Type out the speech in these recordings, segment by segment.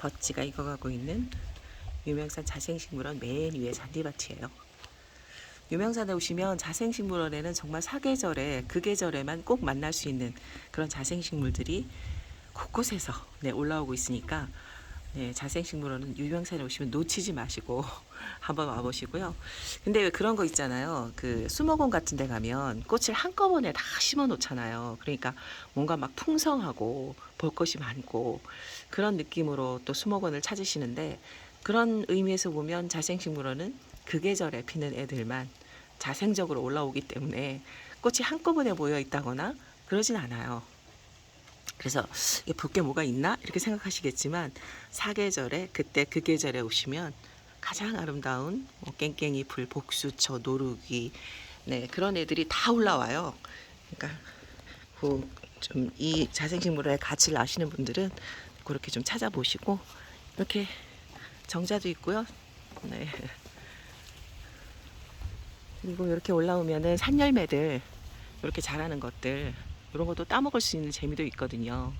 버치가 익어가고 있는 유명산 자생식물원 맨 위에 잔디밭이에요. 유명산에 오시면 자생식물원에는 정말 사계절에 그 계절에만 꼭 만날 수 있는 그런 자생식물들이 곳곳에서 네, 올라오고 있으니까 네, 자생식물원은 유명산에 오시면 놓치지 마시고 한번 와보시고요. 근데 왜 그런 거 있잖아요. 그 수목원 같은 데 가면 꽃을 한꺼번에 다 심어 놓잖아요. 그러니까 뭔가 막 풍성하고 볼 것이 많고 그런 느낌으로 또 수목원을 찾으시는데 그런 의미에서 보면 자생식물원은 그 계절에 피는 애들만 자생적으로 올라오기 때문에 꽃이 한꺼번에 모여 있다거나 그러진 않아요. 그래서 볼 게 뭐가 있나 이렇게 생각하시겠지만 사계절에 그때 그 계절에 오시면 가장 아름다운 뭐 깽깽이 풀, 복수초, 노루기 네 그런 애들이 다 올라와요. 그러니까 좀이 자생식물의 가치를 아시는 분들은 그렇게 좀 찾아보시고 이렇게 정자도 있고요. 네. 그리고 이렇게 올라오면은 산열매들 이렇게 자라는 것들 이런 것도 따먹을 수 있는 재미도 있거든요.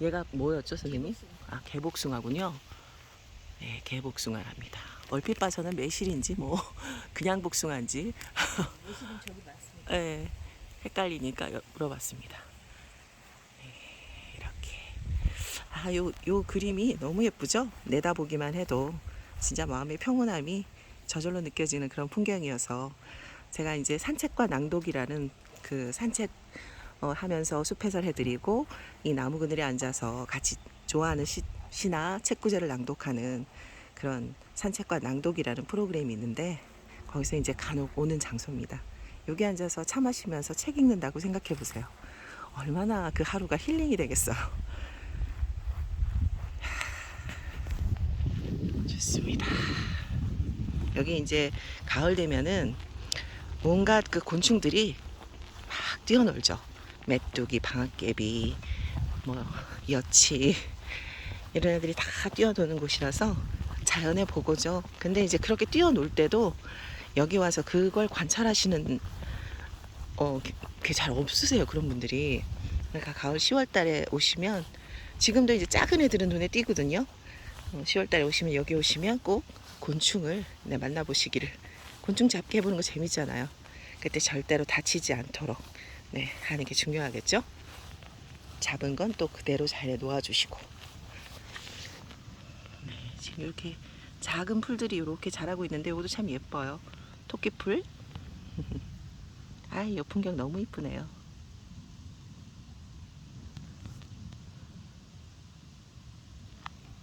얘가 뭐였죠, 선생님? 아, 개복숭아군요. 네, 개복숭아랍니다. 얼핏 봐서는 매실인지 뭐 그냥 복숭아인지 매실은 저기 맞습니다. 네, 헷갈리니까 여- 물어봤습니다. 네, 이렇게 아, 요, 요 그림이 너무 예쁘죠? 내다보기만 해도 진짜 마음의 평온함이 저절로 느껴지는 그런 풍경이어서 제가 이제 산책과 낭독이라는 그 산책 어, 하면서 숲 해설해드리고 이 나무 그늘에 앉아서 같이 좋아하는 시, 시나 책 구절을 낭독하는 그런 산책과 낭독이라는 프로그램이 있는데 거기서 이제 간혹 오는 장소입니다. 여기 앉아서 차 마시면서 책 읽는다고 생각해 보세요. 얼마나 그 하루가 힐링이 되겠어요. 좋습니다. 여기 이제 가을 되면은 온갖 그 곤충들이 막 뛰어놀죠. 메뚜기, 방앗개비, 뭐 여치 이런 애들이 다 뛰어노는 곳이라서 자연의 보고죠. 근데 이제 그렇게 뛰어놀 때도 여기 와서 그걸 관찰하시는 어, 그게 잘 없으세요. 그런 분들이. 그러니까 가을 10월 달에 오시면 지금도 이제 작은 애들은 눈에 띄거든요. 10월 달에 오시면 여기 오시면 꼭 곤충을 네, 만나보시기를. 곤충 잡기 해보는 거 재밌잖아요. 그때 절대로 다치지 않도록 네, 하는 게 중요하겠죠. 잡은 건 또 그대로 잘 놓아주시고. 네, 지금 이렇게 작은 풀들이 이렇게 자라고 있는데 이것도 참 예뻐요. 토끼풀. 아, 이 풍경 너무 이쁘네요.